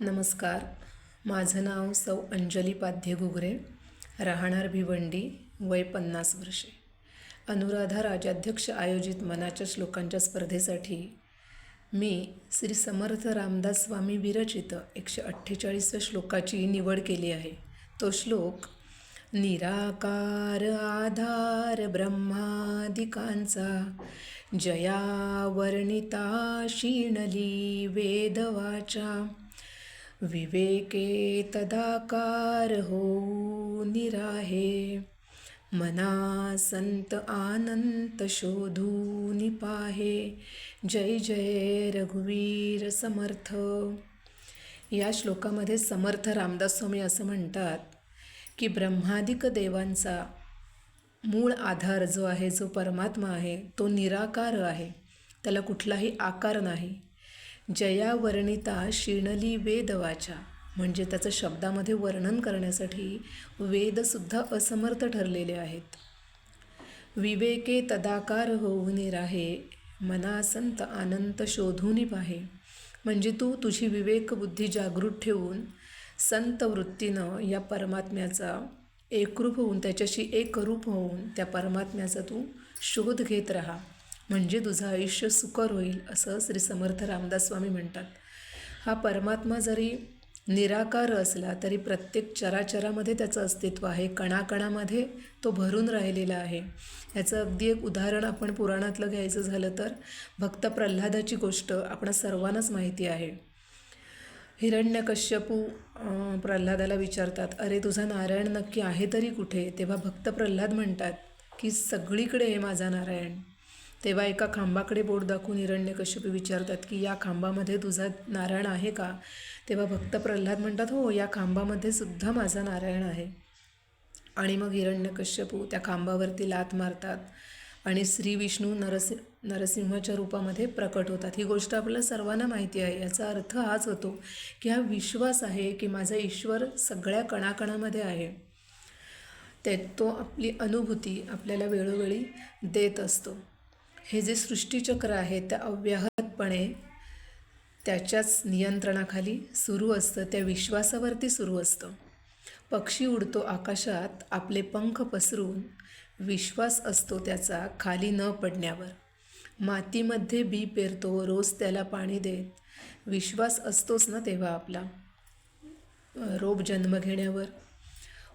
नमस्कार. माझं नाव सौ अंजली पाध्य घुगरे. राहणार भिवंडी वय पन्नास वर्षे. अनुराधा राजाध्यक्ष आयोजित मनाच्या श्लोकांच्या स्पर्धेसाठी मी श्री समर्थ रामदास स्वामी विरचित एकशे अठ्ठेचाळीसव्या श्लोकाची निवड केली आहे. तो श्लोक निराकार आधार ब्रह्मादिकांचा जया वर्णिता शीणली वेदवाचा विवेके तदाकार हो निराहे मना संत आनंत शोधून पाहे जय जय रघुवीर समर्थ. या श्लोकामध्ये समर्थ रामदास स्वामी असं म्हणतात की ब्रह्मादिक देवांचा मूळ आधार जो आहे जो परमात्मा आहे तो निराकार आहे. त्याला कुठलाही आकार नाही. जया वर्णिता शिणली वेदवाचा. म्हणजे त्याचं शब्दामध्ये वर्णन करण्यासाठी वेदसुद्धा असमर्थ ठरलेले आहेत. विवेके तदाकार होऊन राहे मनासंत आनंत शोधून पाहे. म्हणजे तू तुझी विवेकबुद्धी जागृत ठेवून संत वृत्तीनं या परमात्म्याचा एकरूप होऊन त्याच्याशी एकरूप होऊन त्या परमात्म्याचा तू शोध घेत राहा. म्हणजे तुझं आयुष्य सुकर होईल असं श्री समर्थ रामदास स्वामी म्हणतात. हा परमात्मा जरी निराकार असला तरी प्रत्येक चराचरामध्ये त्याचं अस्तित्व आहे. कणाकणामध्ये तो भरून राहिलेला आहे. ह्याचं अगदी एक उदाहरण आपण पुराणातलं घ्यायचं झालं तर भक्त प्रल्हादाची गोष्ट आपण सर्वांनाच माहिती आहे. हिरण्यकश्यपू प्रल्हादाला विचारतात अरे तुझा नारायण नक्की आहे तरी कुठे? तेव्हा भक्त प्रल्हाद म्हणतात की सगळीकडे आहे माझा नारायण. तेव्हा एका खांबाकडे बोट दाखवून हिरण्यकश्यपी विचारतात की या खांबामध्ये तुझा नारायण आहे का? तेव्हा भक्त प्रल्हाद म्हणतात हो या खांबामध्ये सुद्धा माझा नारायण आहे. आणि मग हिरण्यकश्यपू त्या खांबावरती लात मारतात आणि श्री विष्णू नरसि नरसिंहाच्या रूपामध्ये प्रकट होतात. ही गोष्ट आपल्याला सर्वांना माहिती आहे. याचा अर्थ हाच होतो की हा विश्वास आहे की माझा ईश्वर सगळ्या कणाकणामध्ये आहे. ते तो आपली अनुभूती आपल्याला वेळोवेळी देत असतो. हे जे सृष्टीचक्र आहे त्या अव्याहतपणे त्याच्याच नियंत्रणाखाली सुरू असतं त्या विश्वासावरती सुरू असतं. पक्षी उडतो आकाशात आपले पंख पसरून विश्वास असतो त्याचा खाली न पडण्यावर. मातीमध्ये बी पेरतो रोज त्याला पाणी देत. विश्वास असतोच ना तेव्हा आपला रोप जन्म घेण्यावर.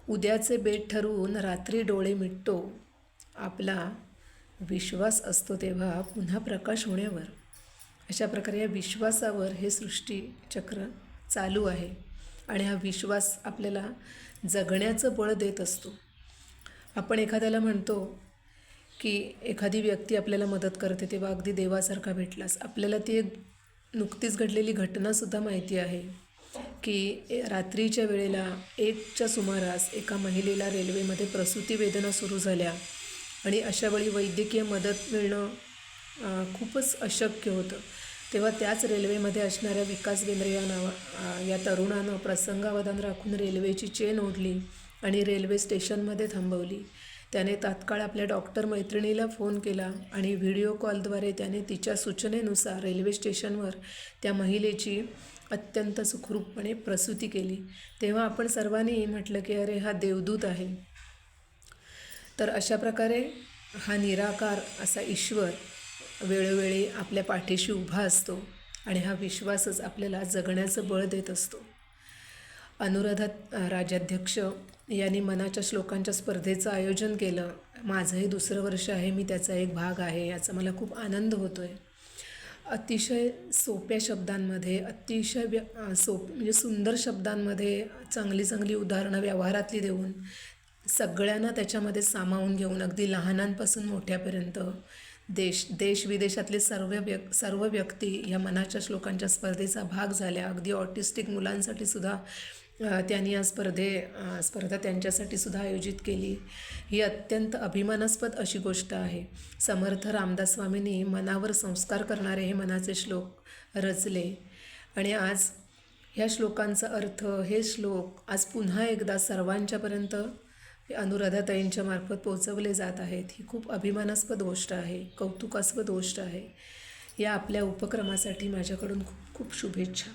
उद्याचे बेट ठरवून रात्री डोळे मिटतो आपला विश्वास असतो तेव्हा पुन्हा प्रकाश होण्यावर. अशा प्रकारे या विश्वासावर हे सृष्टीचक्र चालू आहे आणि हा विश्वास आपल्याला जगण्याचं बळ देत असतो. आपण एखाद्याला म्हणतो की एखादी व्यक्ती आपल्याला मदत करते तेव्हा अगदी देवासारखा भेटलास. आपल्याला ती एक नुकतीच घडलेली घटनासुद्धा माहिती आहे की रात्रीच्या वेळेला एकच्या सुमारास एका महिलेला रेल्वेमध्ये प्रसूती वेदना सुरू झाल्या. आणि अशावेळी वैद्यकीय मदत मिळणं खूपच अशक्य होतं. तेव्हा त्याच रेल्वेमध्ये असणाऱ्या विकास बेंद्रे या नावा या तरुणानं प्रसंगावधान राखून रेल्वेची चेन ओढली आणि रेल्वे स्टेशनमध्ये थांबवली. त्याने तात्काळ आपल्या डॉक्टर मैत्रिणीला फोन केला आणि व्हिडिओ कॉलद्वारे त्याने तिच्या सूचनेनुसार रेल्वे स्टेशनवर त्या महिलेची अत्यंत सुखरूपपणे प्रसूती केली. तेव्हा आपण सर्वांनी म्हटलं की अरे हा देवदूत आहे. तर अशा प्रकारे हा निराकार असा ईश्वर वेळोवेळी आपल्या पाठीशी उभा असतो आणि हा विश्वासच आपल्याला जगण्याचं बळ देत असतो. अनुराधा राजाध्यक्ष यांनी मनाच्या श्लोकांच्या स्पर्धेचं आयोजन केलं. माझंही दुसरं वर्ष आहे मी त्याचा एक भाग आहे याचा मला खूप आनंद होतो आहे अतिशय सोप्या शब्दांमध्ये अतिशय व्य सोप म्हणजे सुंदर शब्दांमध्ये चांगली चांगली उदाहरणं व्यवहारातली देऊन सगळ्यांना त्याच्यामध्ये सामावून घेऊन अगदी लहानांपासून मोठ्यापर्यंत देश देश विदेशातले सर्व व्यक् सर्व व्यक्ती ह्या मनाच्या श्लोकांच्या स्पर्धेचा भाग झाल्या. अगदी ऑटिस्टिक मुलांसाठी सुद्धा त्यांनी या स्पर्धे स्पर्धा त्यांच्यासाठी सुद्धा आयोजित केली. ही अत्यंत अभिमानास्पद अशी गोष्ट आहे. समर्थ रामदास स्वामींनी मनावर संस्कार करणारे हे मनाचे श्लोक रचले. आणि आज ह्या श्लोकांचा अर्थ हे श्लोक आज पुन्हा एकदा सर्वांच्यापर्यंत अनुराधाताईंच्या मार्फत पोचवले जात आहेत. ही खूप अभिमानास्पद गोष्ट आहे कौतुकास्पद गोष्ट आहे. या आपल्या उपक्रमासाठी माझ्याकडून खूप खूप शुभेच्छा.